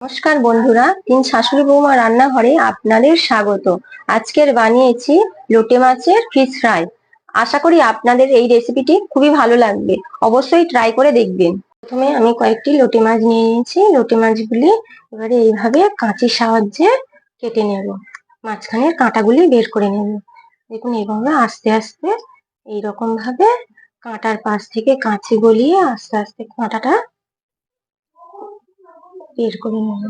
নমস্কার বন্ধুরা তিন শাশুড়ি বৌমা রান্নাঘরে আপনাদের স্বাগত। আজকের বানিয়েছি লোটে মাছের ফিশ ফ্রাই আশা করি আপনাদের এই রেসিপিটি খুবই ভালো লাগবে। অবশ্যই ট্রাই করে দেখবেন। প্রথমে আমি কয়েকটি লোটে মাছ নিয়ে নিয়েছি। লোটে মাছগুলি এবারে এইভাবে কাঁচির সাহায্যে কেটে নেব। মাঝখানের কাঁটাগুলি বের করে নেব। দেখুন এইভাবে আস্তে আস্তে এইরকম ভাবে কাঁটার পাশ থেকে কাঁচি গলিয়ে আস্তে আস্তে কাঁটাটা বের করে নেব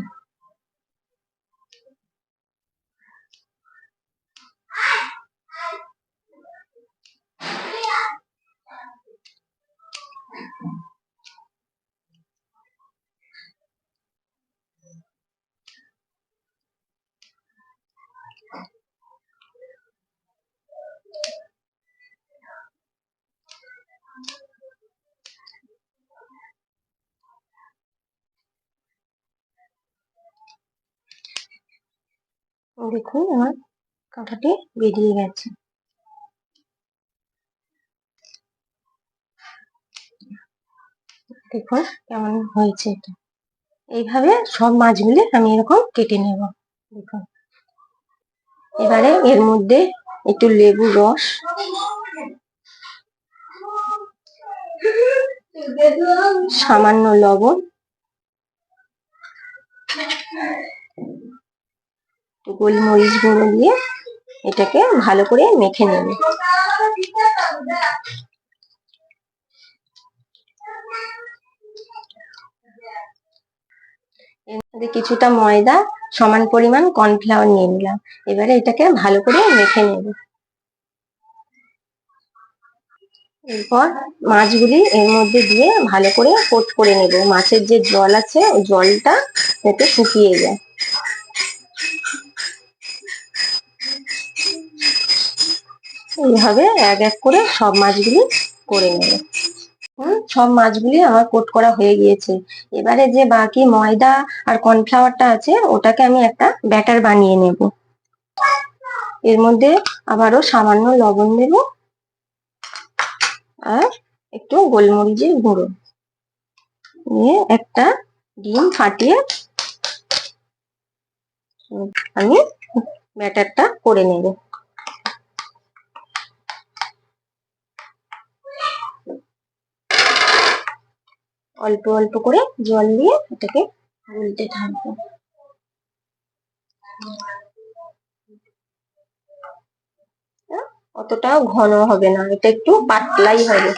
দেখুন, আমার কাঁটাটি বেরিয়ে গেছে। দেখুন কেমন হয়েছে এটা। এইভাবে সব মাছগুলি আমি এরকম কেটে নেব। দেখুন। এবারে এর মধ্যে একটু লেবু রস। সামান্য লবণ। গোলমরিচ গুঁড়ো দিয়ে এটাকে ভালো করে মেখে নেবে। এর মধ্যে কিছুটা ময়দা, সমান পরিমাণ কর্নফ্লাওয়ার নিয়ে নিলাম। এবারে এটাকে ভালো করে মেখে নেব। এরপর মাছগুলি এর মধ্যে দিয়ে ভালো করে কোট করে নেব। মাছের যে জল আছে, ওই জলটা যাতে শুকিয়ে যায়। এইভাবে এক এক করে সব মাছগুলি করে নেব। সব মাছগুলি আমার কোট করা হয়ে গিয়েছে। এবারে যে বাকি ময়দা আর কর্নফ্লাওয়ারটা আছে, ওটাকে আমি একটা ব্যাটার বানিয়ে নেব। এর মধ্যে আবারও সামান্য লবণ দেব আর একটু গোলমরিচের গুঁড়ো। নিয়ে একটা ডিম ফাটিয়ে আমি ব্যাটারটা করে নেব। অল্প অল্প করে জল দিয়ে এটাকে গুলতে থাকব। অতটাও ঘন হবে না, এটা একটু পাতলাই হবে।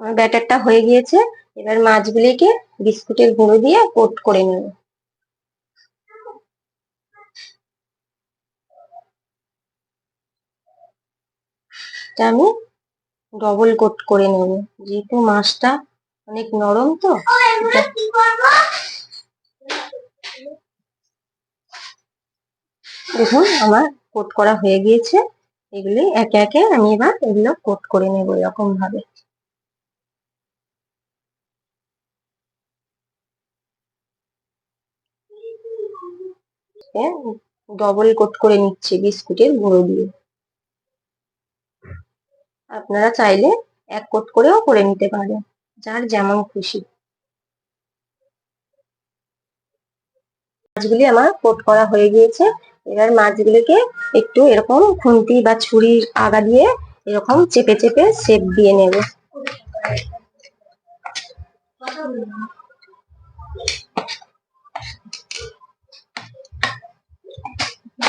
ব্যাটারটা হয়ে গিয়েছে, এবার মাছগুলিকে বিস্কুটের গুঁড়ো দিয়ে কোট করে নেব। এটা আমি ডবল কোট করে নেব। যেহেতু মাছটা অনেক নরম তো দেখুন আমার কোট করা হয়ে গিয়েছে। এগুলি একে একে আমি এবার এগুলো কোট করে নেব এরকম ভাবে ডবল কোট করে নিচ্ছে বিস্কুটের গুঁড়ো দিয়ে। আপনারা চাইলে এক কোট করেও করে নিতে পারেন, যার যেমন খুশি। মাছগুলি আমার কোট করা হয়ে গিয়েছে। এবার মাছগুলিকে একটু এরকম খুন্তি বা ছুরির আগা দিয়ে এরকম চেপে চেপে শেপ দিয়ে নেব।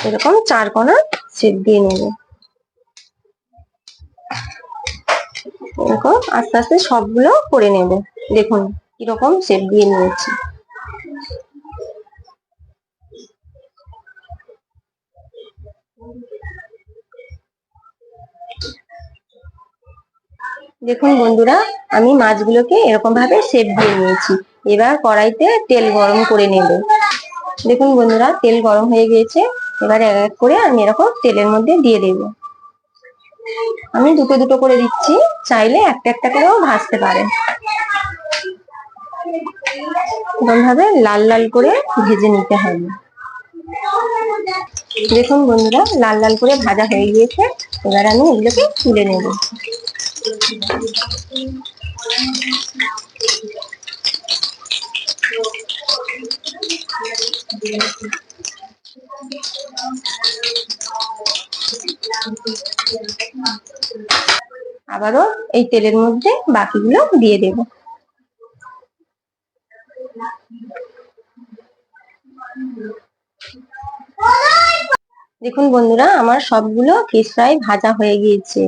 এরকম চার কোনা শেপ দিয়ে নেব। এরকম আস্তে আস্তে সবগুলো করে নেব। দেখুন, কীরকম শেপ দিয়ে নিয়েছি। দেখুন বন্ধুরা, আমি মাছগুলোকে এরকম ভাবে শেপ দিয়ে নিয়েছি। এবার কড়াইতে তেল গরম করে নেব। দেখুন বন্ধুরা, তেল গরম হয়ে গিয়েছে। এবার এক এক করে আমি এরকম তেলের মধ্যে দিয়ে দেব। আমি দুটো দুটো করে দিচ্ছি, চাইলে একটা একটা করেও ভাজতে পারেন। ভাবে লাল লাল করে ভেজে নিতে হবে। দেখুন বন্ধুরা, লাল লাল করে ভাজা হয়ে গিয়েছে। এবার আমি এগুলোকে তুলে নেব। আবারও এই তেলের মধ্যে বাকিগুলো দিয়ে দেব। দেখুন বন্ধুরা, আমার সবগুলো ফিশ ফ্রাই ভাজা হয়ে গিয়েছে।